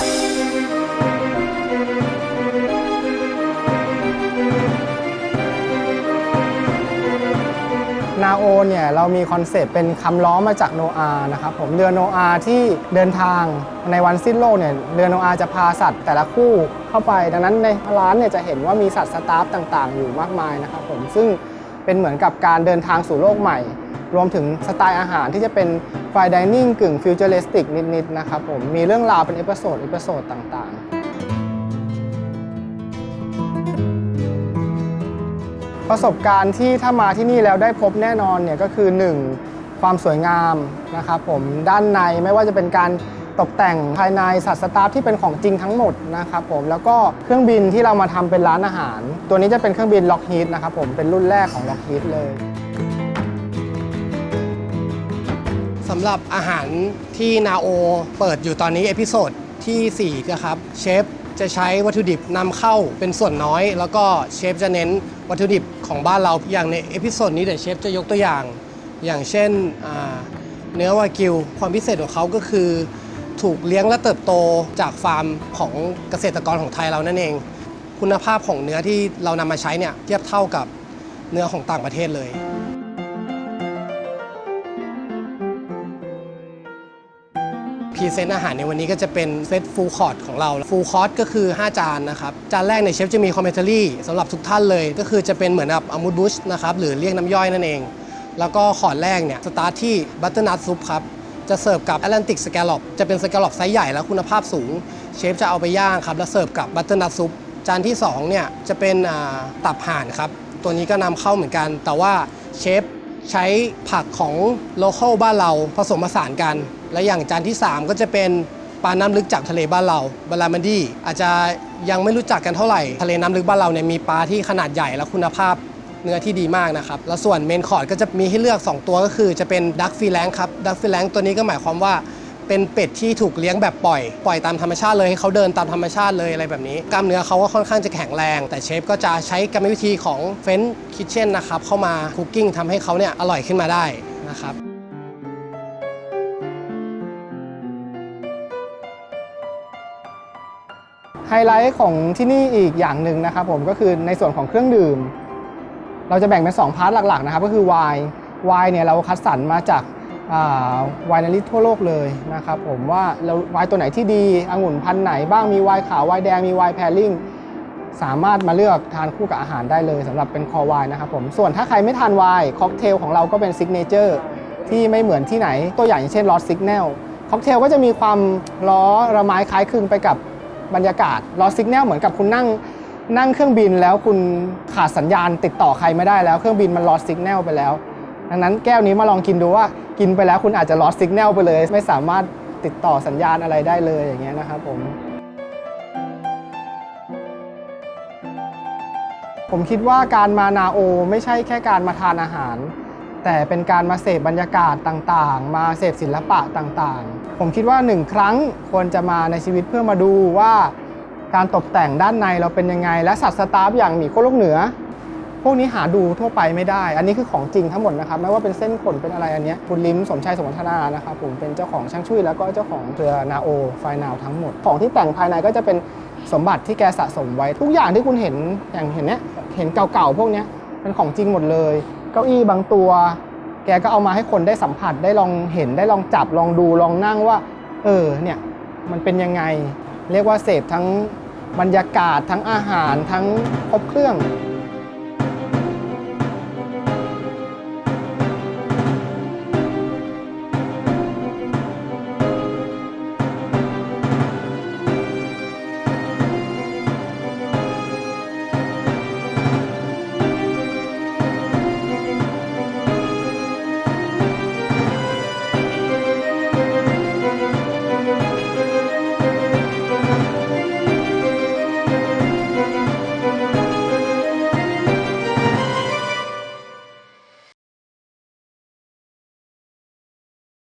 นาโอเนี่ยเรามีคอนเซปต์เป็นคำล้อมาจากโนอาห์นะครับผมเรือโนอาห์ที่เดินทางในวันสิ้นโลกเนี่ยเรือโนอาห์จะพาสัตว์แต่ละคู่เข้าไป ดังนั้นในร้านเนี่ยจะเห็นว่ามีสัตว์สตาฟต่างๆ อยู่มากมายนะครับผมซึ่ง เป็นเหมือนกับการเดินทางสู่โลกใหม่ รวมถึงสไตล์อาหารที่จะเป็นไฟดิเนิ่งกึ่งฟิวเจอริสติกนิดๆนะครับผมมีเรื่องราวเป็นเอพิโซดเอพิโซดต่างๆประสบการณ์ที่ถ้ามาที่นี่แล้วได้พบแน่นอนเนี่ยก็คือ 1. ความสวยงามนะครับผมด้านในไม่ว่าจะเป็นการตกแต่งภายในสัตว์สตาฟที่เป็นของจริงทั้งหมดนะครับผมแล้วก็เครื่องบินที่เรามาทำเป็นร้านอาหาร ตัวนี้จะเป็นเครื่องบินล็อกฮีทนะครับผมเป็นรุ่นแรกของล็อกฮีทเลยสำหรับอาหารที่นาโอเปิดอยู่ตอนนี้เอพิโซดที่4นะครับเชฟจะใช้วัตถุดิบนำเข้าเป็นส่วนน้อย แล้วก็เชฟจะเน้นวัตถุดิบของบ้านเราอย่างในเอพิโซดนี้เดี๋ยวเชฟจะยกตัวอย่าง อย่างเช่นเนื้อวากิว ความพิเศษของเขาก็คือ ถูกเลี้ยงและเติบโตจากฟาร์มของเกษตรกรของไทยเรานั่นเอง คุณภาพของเนื้อที่เรานำมาใช้เนี่ยเทียบเท่ากับเนื้อของต่างประเทศเลยพรีเซนต์อาหารในวันนี้ก็จะเป็นเซตฟูลคอร์ของเราฟูลคอร์สก็คือ 5 จานนะครับ จานแรกเนี่ยเชฟจะมีคอมเมนต์รี่สำหรับทุกท่านเลย ก็คือจะเป็นเหมือนแบบอามูดบุชนะครับ หรือเรียกน้ำย่อยนั่นเอง แล้วก็คอร์สแรกเนี่ยสตาร์ทที่บัตเตอร์นัทซุปครับ จะเสิร์ฟกับแอตแลนติกสแกลลอปจะเป็นสแกลลอปไซส์ใหญ่แล้วคุณภาพสูง เชฟจะเอาไปย่างครับ แล้วเสิร์ฟกับบัตเตอร์นัทซุปจานที่สองเนี่ยจะเป็นตับห่านครับ ตัวนี้ก็นำเข้าเหมือนกัน แต่ว่าเชฟใช้ผักของโลเคอลบ้านเราผสมผสานกัน และอย่างจานที่ 3 ก็จะเป็นปลาน้ำลึกจากทะเลบ้านเราบาลามันดี้อาจจะยังไม่รู้จักกันเท่าไหร่ ทะเลน้ำลึกบ้านเราเนี่ยมีปลาที่ขนาดใหญ่และคุณภาพ เนื้อที่ดีมากนะครับ แล้วส่วนเมนคอร์ดก็จะมีให้เลือก 2 ตัวก็คือจะเป็นดักฟิแลงครับดักฟิแลงตัวนี้ก็หมายความว่าเป็นเป็ดที่ถูกเลี้ยงแบบปล่อย ปล่อยตามธรรมชาติเลยให้เขาเดินตามธรรมชาติเลยอะไรแบบนี้ กล้ามเนื้อเขาก็ค่อนข้างจะแข็งแรง แต่เชฟก็จะใช้กรรมวิธีของเฟนคิทเช่นนะครับ เข้ามาคุกกิ้งทำให้เขาเนี่ยอร่อยขึ้นมาได้นะครับไฮไลท์ของที่นี่อีกอย่างหนึ่งนะครับผมก็คือในส่วนของเครื่องดื่ม เราจะแบ่งเป็น 2 พาร์ทหลักๆนะครับก็คือไวน์ไวน์เนี่ยเราคัดสรรมาจากไวน์นาริทั่วโลกเลยนะครับผมว่าเราไวน์ตัวไหนที่ดีองุ่นพันธุ์ไหนบ้างมีไวน์ขาวไวน์แดงมีไวน์แพรลิงสามารถมาเลือกทานคู่กับอาหารได้เลยสำหรับเป็นคอไวน์นะครับผมส่วนถ้าใครไม่ทานไวน์ค็อกเทลของเราก็เป็นซิกเนเจอร์ที่ไม่เหมือนที่ไหนตัวอย่างอย่างเช่นลอสซิกแนลค็อกเทลก็จะมีความล้อระไม้คล้ายคลึงไปกับบรรยากาศลอสซิกแนลเหมือนกับคุณนั่ง นั่งเครื่องบินแล้วคุณขาดสัญญาณติดต่อใครไม่ได้แล้วเครื่องบินมันลอสซิกแนลไปแล้ว ดังนั้นแก้วนี้มาลองกินดูว่ากินไปแล้วคุณอาจจะลอสซิกแนลไปเลย ไม่สามารถติดต่อสัญญาณอะไรได้เลยอย่างเงี้ยนะครับผม ผมคิดว่าการมานาโอไม่ใช่แค่การมาทานอาหาร แต่เป็นการมาเสพบรรยากาศต่างๆ มาเสพศิลปะต่างๆ ผมคิดว่าหนึ่งครั้งควรจะมาในชีวิตเพื่อมาดูว่า การตกแต่งด้านในเราเป็นยังไง และสัตว์สตาฟอย่างหมีโคโลกเหนือ พวกนี้หาดูทั่วไปไม่ได้ อันนี้คือของจริงทั้งหมดนะครับ ไม่ว่าเป็นเส้นขนเป็นอะไรอันเนี้ยคุณลิมสมชัยสมวัฒนานะครับผมเป็นเจ้าของช่างช่วยแล้วก็เจ้าของเครือนาโอไฟนาวทั้งหมด ของที่แต่งภายในก็จะเป็นสมบัติที่แกสะสมไว้ ทุกอย่างที่คุณเห็นอย่างเห็นเนี้ยเห็นเก่าๆพวกเนี้ยเป็นของจริงหมดเลย เก้าอี้บางตัว แกก็เอามาให้คนได้สัมผัสได้ลองเห็นได้ลองจับลองดูลองนั่งว่า เออเนี่ย มันเป็นยังไง เรียกว่าเสพทั้งบรรยากาศทั้งอาหารทั้งครบเครื่อง